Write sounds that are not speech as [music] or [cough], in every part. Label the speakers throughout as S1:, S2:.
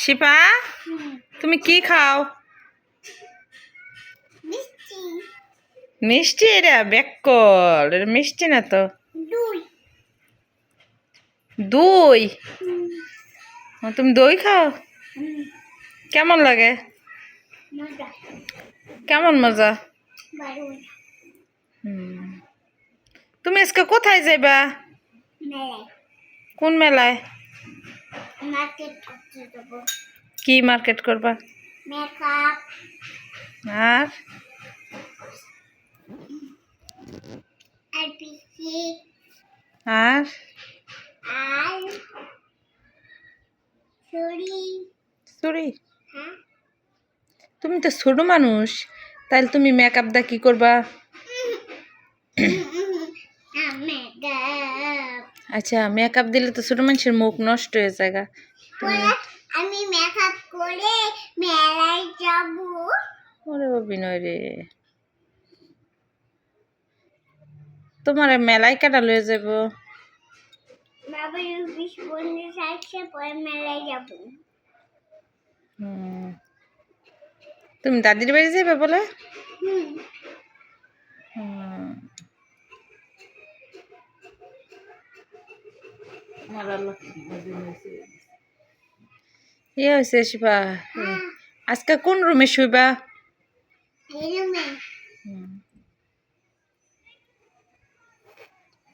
S1: শিপা তুমি কি খাও?
S2: মিষ্টি।
S1: এটা বেকল এটা মিষ্টি না তো?
S2: দই।
S1: তুমি দই খাও? কেমন লাগে? কেমন মজা? তুমি আজকে কোথায় যাইবা? কোন মেলায়?
S2: মার্কেট করতে যাব।
S1: কি মার্কেট করবা?
S2: মেকআপ।
S1: আর?
S2: আর পিসি
S1: আর?
S2: আর? ছুরি
S1: সরি
S2: হ্যাঁ।
S1: তুমি তো ছোট মানুষ তাহলে তুমি মেকআপ দা কি করবা? [coughs]
S2: মেকআপ।
S1: আচ্ছা মেকআপ দিলে তো ছোট মানুষের মুখ নষ্ট হয়ে যায়।
S2: আমি মেকআপ করে মেলায় যাব
S1: ওরে অভিনয় রে তোমার মেলায় কাটা লয়ে যাব
S2: বাবা বিশ বন্ধু সাথে পরে মেলায় যাব।
S1: তুমি দাদির বাড়ি যাবে বলে
S2: হুম।
S1: ইয়ে হয়েছে শিবা আজকে কোন রুমে শুইবা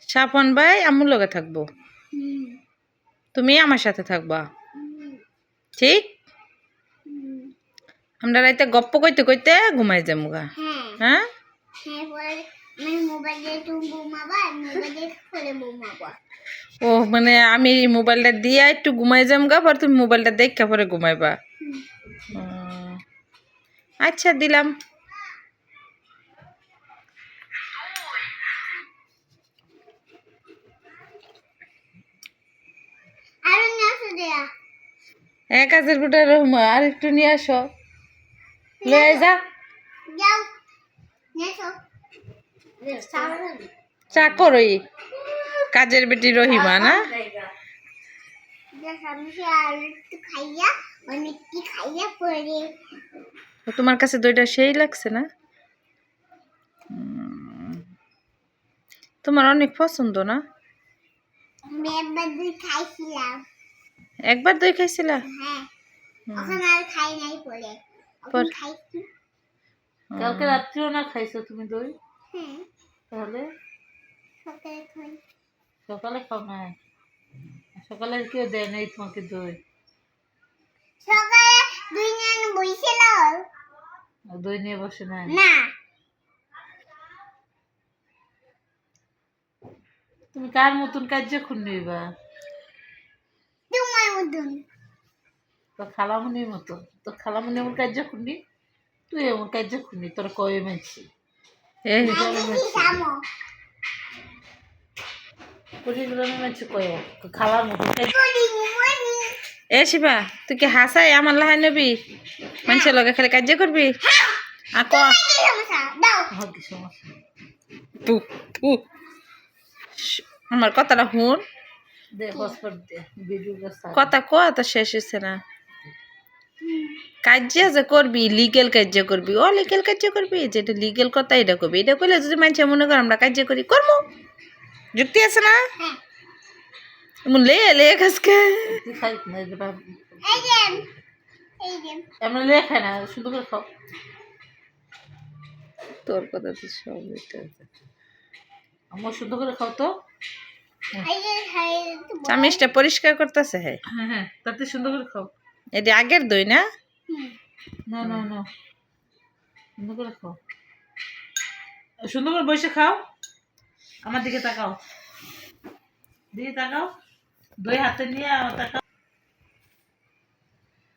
S1: সাপন ভাই আমুর লগে থাকব তুমি আমার সাথে থাকবা ঠিক আমরা রাইতে গপ্প কইতে কইতে ঘুমাই যাব গা
S2: হ্যাঁ
S1: হ্যাঁ
S2: হ্যাঁ
S1: ও মানে আমি মোবাইলটা দিয়ে একটু ঘুমাই যাম গা পর তুমি মোবাইলটা দেখে পরে ঘুমাইবা। আচ্ছা দিলাম। এক হাজার ফুটা রহমা আর একটু নিয়ে আসো। লয়ে যা।
S2: যাও।
S1: চা করই কাজের বেটি রহিমা না?
S2: যা সামনে আর একটু খাইয়া অনেকটি খাইয়া পরে
S1: তো তোমার কাছে দইটা সেই লাগছে না? তোমার অনেক পছন্দ না?
S2: একবার দুই খাইছিলাম
S1: একবার দই খাইছিলা?
S2: হ্যাঁ
S1: হুম।
S2: এখন আর খাই নাই পরে এখন
S1: পর-
S2: খাইছি
S3: কালকে রাত্রিও না খাইছো তুমি দই?
S2: হ্যাঁ।
S3: তাহলে?
S2: সকালে খাই।
S3: সকালে খাও না সকালে কেউ দেয় নাই তোমাকে দই।
S2: সকালে দুই জন বইছিল
S3: দই নিয়ে বসে
S2: না।
S3: তুমি কার মতন কার্য খুন নিবা?
S2: তোমার মতন।
S3: তো খালামুনির মতো তো খালামুনি এমন কার্য খুননি তুই এমন কার্য খুননি তোর কয়ে মানছি
S1: এ শিবা তুই কি হাসাই? আমার লাহাই নবি? মানুষের লগে খালি কার্য করবি? আর ক?
S2: কি
S3: আমার
S1: কথাটা
S3: ভিডিও
S1: কথা ক তো শেষ হয়েছে না। কার্য যে করবি লিগেল কার্য করবি। ও লিগেল কার্য করবি? যেটা লিগেল কথা এটা করবি। এটা করলে যদি মানুষ মনে কর আমরা কার্য করি করব। যুক্তি আছে না?
S2: হ্যাঁ।
S1: লে লে আজকে তোর কথা তো সব এটা
S3: আমার শুদ্ধ করে খাও তো।
S1: চামিচটা পরিষ্কার করতেছে হ্যাঁ
S3: হ্যাঁ হ্যাঁ তাতে সুন্দর করে খাও।
S1: এটা আগের দই না?
S3: না না না। সুন্দর করে খাও। সুন্দর করে বসে খাও। আমার দিকে তাকাও। দিকে তাকাও। দুই হাতে নিয়ে তাকাও।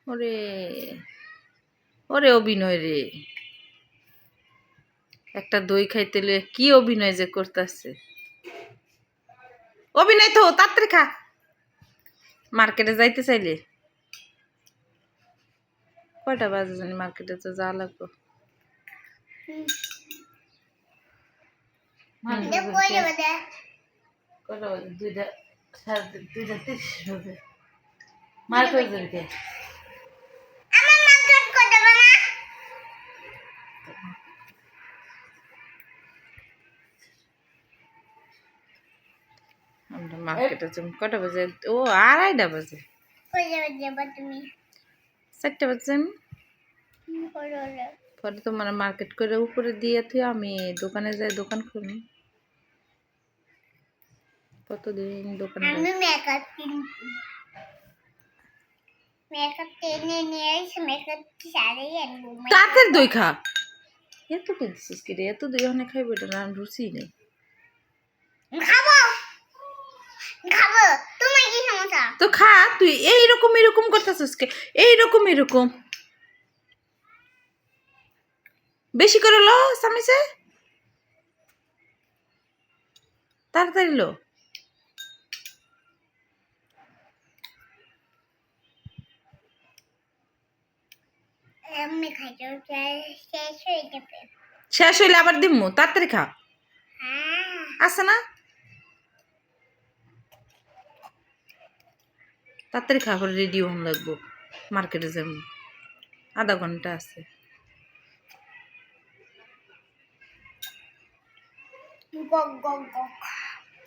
S1: ওরে ওরে অভিনয় রে। একটা দই খাইতে লইয়া কি অভিনয় যে করতেছে। অভিনয় তো তাড়াতাড়ি খা। মার্কেটে যাইতে চাইলে। কয়টা বাজে জানি মার্কেটে তো যা লাগবো।
S3: দুইটা সাড়ে দুইটা তিরিশ হবে মার্কেট যাবে
S1: মার্কেটে কটা বাজে? ও আড়াইটা বাজে।
S2: তুমি?
S1: চারটা বাজে আমি
S2: হুম, করো না।
S1: পরে তোমার মার্কেট করে উপরে দিয়ে তুই আমি দোকানে যাই দোকান খুলি কতদিন দোকানে?
S2: আমি মেকআপ কিনছি। মেকআপ টেনে নিয়ে এসে মেকআপ সারে আনব?
S1: তাড়াতাড়ি দই খা। এত কি রে? এত দই অনেক খাইবো এটা না রুচি নেই
S2: খাব খাব তোমার কি সমস্যা
S1: তো খা তুই এইরকম এরকম করতেছিস এইরকম এরকম। বেশি করে লো সামিসে। তাড়াতাড়ি লো।
S2: শেষ
S1: হইলে আবার দিমু তাড়াতাড়ি খা।
S2: হ্যাঁ।
S1: আছে না? তাড়াতাড়ি খা করে রেডি হন লাগবো। মার্কেটে যাব। আধা ঘণ্টা আছে।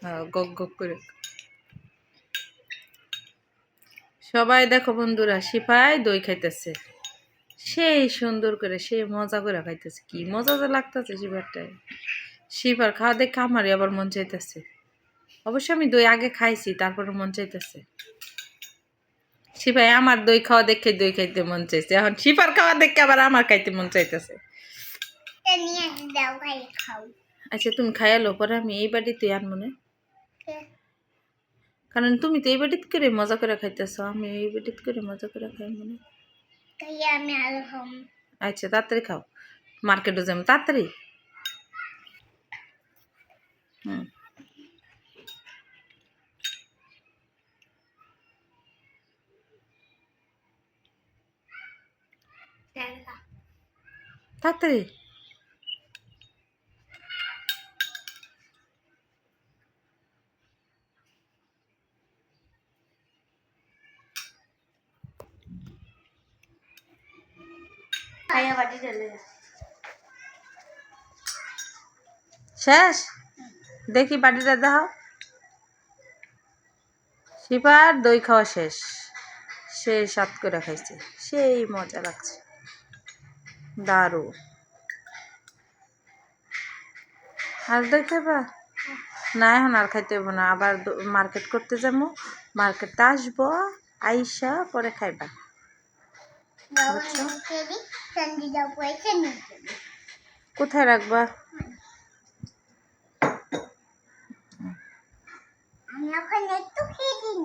S1: হ্যাঁ, গক গক করে। সবাই দেখো বন্ধুরা সিপাই দই খাইতেছে। সেই সুন্দর করে সে মজা করে খাইতেছে। কি মজা তো লাগতেছে শিপারটায় শিপার খাওয়া দেখে আমারই আবার মন চাইতেছে। অবশ্য আমি দই আগে খাইছি তারপরে মন চাইতেছে। শিপাই আমার দই খাওয়া দেখে দই খাইতে মন চাইছে। এখন শিপার খাওয়া দেখে আবার আমার খাইতে মন চাইতেছে। আচ্ছা তুমি খাইয়ালো পরে আমি এই বাড়িতে আর মনে কারণ তুমি তো এই বাড়িত করে মজা করে খাইতেছ আমি এই বাড়িত করে মজা করে খাই মনে আচ্ছা তাড়াতাড়ি খাও। মার্কেটে যাব তাড়াতাড়ি। হুম। তাড়াতাড়ি। শেষ? দেখি বাড়িটা দাও শিপার দই খাওয়া শেষ। সে সাত করে খাইছে। সেই মজা লাগছে। দারুণ আর দই খাইবা না এখন আর খাইতে হইব না। আবার মার্কেট করতে যাব মার্কেটে আসব আইসা পরে খাইবা। কোথায় রাখবা?
S2: আমি এখন একটু খেয়ে দিই